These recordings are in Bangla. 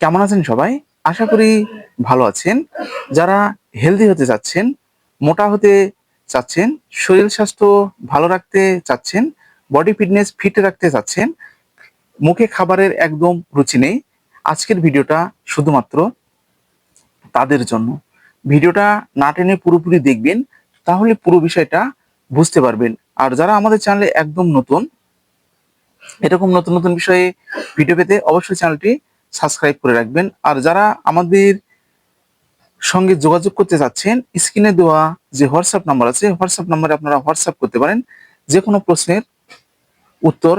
কেমন আছেন সবাই? আশা করি ভালো আছেন। যারা হেলদি হতে চাচ্ছেন, মোটা হতে চাচ্ছেন, শরীর স্বাস্থ্য ভালো রাখতে চাচ্ছেন বডি ফিটনেস ফিট রাখতে চাচ্ছেন, মুখে খাবারের একদম রুচি নেই, আজকের ভিডিওটা শুধুমাত্র তাদের জন্য। ভিডিওটা না টেনে পুরোপুরি দেখবেন, তাহলে পুরো বিষয়টা বুঝতে পারবেন। আর যারা আমাদের চ্যানেলে একদম নতুন, এরকম নতুন নতুন বিষয়ে ভিডিও পেতে অবশ্যই চ্যানেলটি সাবস্ক্রাইব করে রাখবেন। আর যারা আমাদের সঙ্গে যোগাযোগ করতে চাচ্ছেন, স্ক্রিনে দেওয়া যে হোয়াটসঅ্যাপ নাম্বার আছে হোয়াটসঅ্যাপ নাম্বারে আপনারা হোয়াটসঅ্যাপ করতে পারেন। যে কোনো প্রশ্নের উত্তর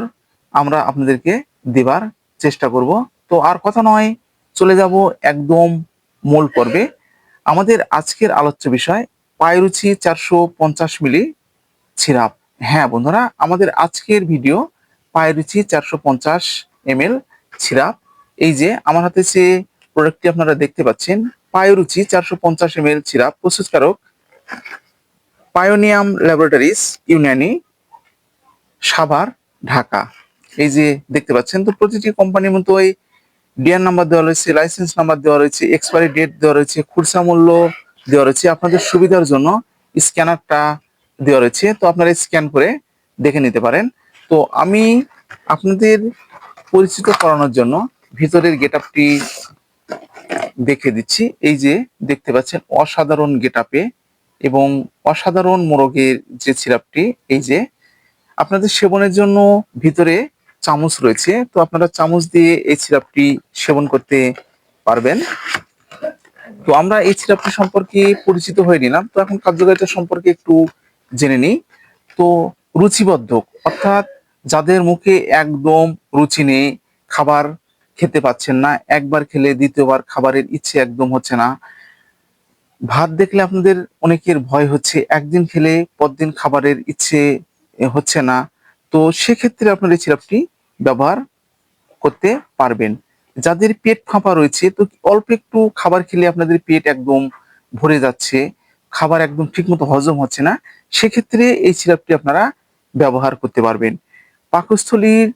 আমরা আপনাদেরকে দেবার চেষ্টা করব। তো আর কথা নয়, চলে যাব একদম মূল পর্বে। আমাদের আজকের আলোচ্য বিষয়, পায়রুচি চারশো পঞ্চাশ মিলি সিরাপ। হ্যাঁ বন্ধুরা, আমাদের আজকের ভিডিও পায়রুচি চারশো পঞ্চাশ এম এল সিরাপ। এই যে আমার হাতে যে প্রোডাক্টটি আপনারা দেখতে পাচ্ছেন, পায়রুচি চারশো পঞ্চাশ এম এল সিরাপ প্রস্তুতকারক পায়োনিয়াম ল্যাবরেটরিজ ইউনানি সাভার, ঢাকা। এই যে দেখতে পাচ্ছেন, তো প্রতিটি কোম্পানির মতো ওই ডিআর নাম্বার দেওয়া রয়েছে, লাইসেন্স নাম্বার দেওয়া রয়েছে, এক্সপায়ারি ডেট দেওয়া রয়েছে খুরসা মূল্য দেওয়া রয়েছে, আপনাদের সুবিধার জন্য স্ক্যানারটা দেওয়া রয়েছে, তো আপনারা স্ক্যান করে দেখে নিতে পারেন। তো আমি আপনাদের পরিচিত করানোর জন্য ভিতরের গেট আপটি দেখে দিচ্ছি। এই যে দেখতে পাচ্ছেন, অসাধারণ গেট আপে এবং অসাধারণ মোরগের যে সিরাপটি, এই যে আপনাদের সেবনের জন্য ভিতরে চামচ রয়েছে। তো আপনারা চামচ দিয়ে এই সিরাপটি সেবন করতে পারবেন। তো আমরা এই সিরাপটি সম্পর্কে পরিচিত হয়ে নিলাম। তো এখন কার্যকারিতা সম্পর্কে একটু জেনে নিই। তো রুচিবদ্ধক অর্থাৎ যাদের মুখে একদম রুচি নেই, খাবার খেতে পাচ্ছেন না, একবার খেলে দ্বিতীয়বার খাবারের ইচ্ছে একদম হচ্ছে না। ভাত দেখলে আপনাদের অনেকের ভয় হচ্ছে, একদিন খেলে পরদিন খাবারের ইচ্ছে হচ্ছে না। তো সেক্ষেত্রে আপনার এই সিরাপটি ব্যবহার করতে পারবেন। যাদের পেট ফাঁপা রয়েছে, তো অল্প একটু খাবার খেলে আপনাদের পেট একদম ভরে যাচ্ছে, খাবার একদম ঠিকমতো হজম হচ্ছে না, সেক্ষেত্রে এই সিরাপটি আপনারা ব্যবহার করতে পারবেন। পাকস্থলীর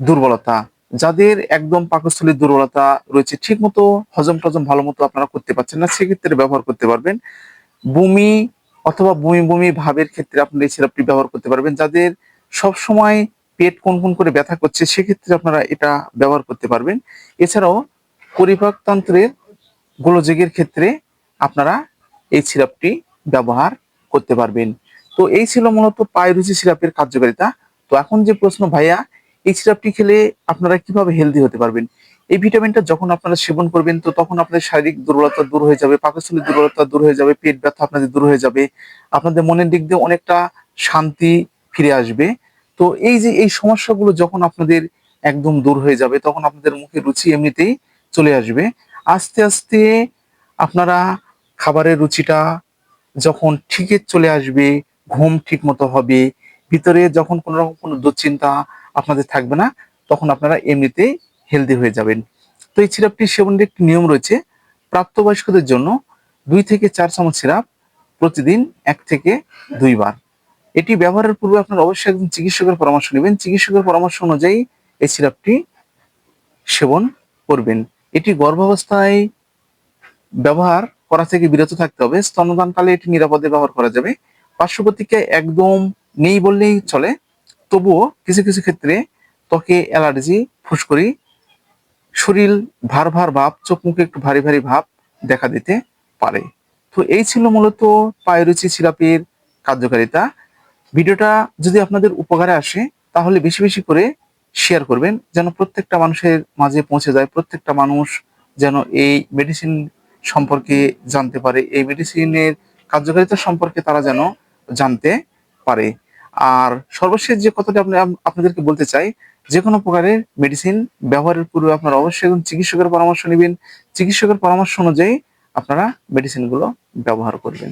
দুর্বলতা যাদের একদম পাকস্থলীর দুর্বলতা রয়েছে, ঠিকমতো হজম টজম ভালো মতো আপনারা করতে পারছেন না, সেক্ষেত্রে ব্যবহার করতে পারবেন। বমি অথবা বমি বমি ভাবের ক্ষেত্রে আপনারা এই সিরাপটি ব্যবহার করতে পারবেন। যাদের সব সময় পেট কোন কোন করে ব্যথা করছে, সেক্ষেত্রে আপনারা এটা ব্যবহার করতে পারবেন। এছাড়াও পরিপাকতন্ত্রের গোলযোগের ক্ষেত্রে আপনারা এই সিরাপটি ব্যবহার করতে পারবেন। তো এই ছিল মূলত পায়রুচি সিরাপের কার্যকারিতা। তো এখন যে প্রশ্ন, ভাইয়া এই সিরাপটি খেলে আপনারা কীভাবে হেলদি হতে পারবেন? এই ভিটামিনটা যখন আপনারা সেবন করবেন, তো তখন আপনাদের শারীরিক দুর্বলতা দূর হয়ে যাবে পাকস্থলীর দুর্বলতা দূর হয়ে যাবে, পেট ব্যথা আপনাদের দূর হয়ে যাবে, আপনাদের মনের দিক দিয়ে অনেকটা শান্তি ফিরে আসবে। তো এই যে এই সমস্যাগুলো যখন আপনাদের একদম দূর হয়ে যাবে, তখন আপনাদের মুখে রুচি এমনিতেই চলে আসবে। আস্তে আস্তে আপনারা খাবারের রুচিটা যখন ঠিকই চলে আসবে, ঘুম ঠিক মতো হবে, ভিতরে যখন কোনো রকম কোনো দুশ্চিন্তা আপনাদের থাকবে না, তখন আপনারা এমনিতেই হেলদি হয়ে যাবেন। তো এই সিরাপটি সেবনের একটি নিয়ম রয়েছে, প্রাপ্তবয়স্কদের জন্য দুই থেকে চার চামচ সিরাপ প্রতিদিন এক থেকে দুইবার এটি ব্যবহারের পূর্বে আপনার অবশ্যই একজন চিকিৎসকের পরামর্শ নেবেন। চিকিৎসকের পরামর্শ অনুযায়ী এই সিরাপটি সেবন করবেন। এটি গর্ভাবস্থায় ব্যবহার করা থেকে বিরত থাকতে হবে। স্তনদানকালে এটি নিরাপদে ব্যবহার করা যাবে। পার্শ্ব প্রতিক্রিয়া একদম নেই বললেই চলে। তবুও কিছু কিছু ক্ষেত্রে ত্বকে অ্যালার্জি, ফুসকুড়ি, শরীর ভার ভার ভাব, চোখ মুখে একটু ভারী ভারী ভাব দেখা দিতে পারে। তো এই ছিল মূলত পায়রুচি সিরাপের কার্যকারিতা। ভিডিওটা যদি আপনাদের উপকারে আসে, তাহলে বেশি বেশি করে শেয়ার করবেন, যেন প্রত্যেকটা মানুষের মাঝে পৌঁছে যায়, প্রত্যেকটা মানুষ যেন এই মেডিসিন সম্পর্কে জানতে পারে, এই মেডিসিনের কার্যকারিতা সম্পর্কে তারা যেন জানতে পারে। আর সর্বশেষ যে কথাটি আপনি আপনাদেরকে বলতে চাই, যে কোনো প্রকারের মেডিসিন ব্যবহারের পূর্বে আপনারা অবশ্যই একজন চিকিৎসকের পরামর্শ নেবেন। চিকিৎসকের পরামর্শ অনুযায়ী আপনারা মেডিসিনগুলো ব্যবহার করবেন।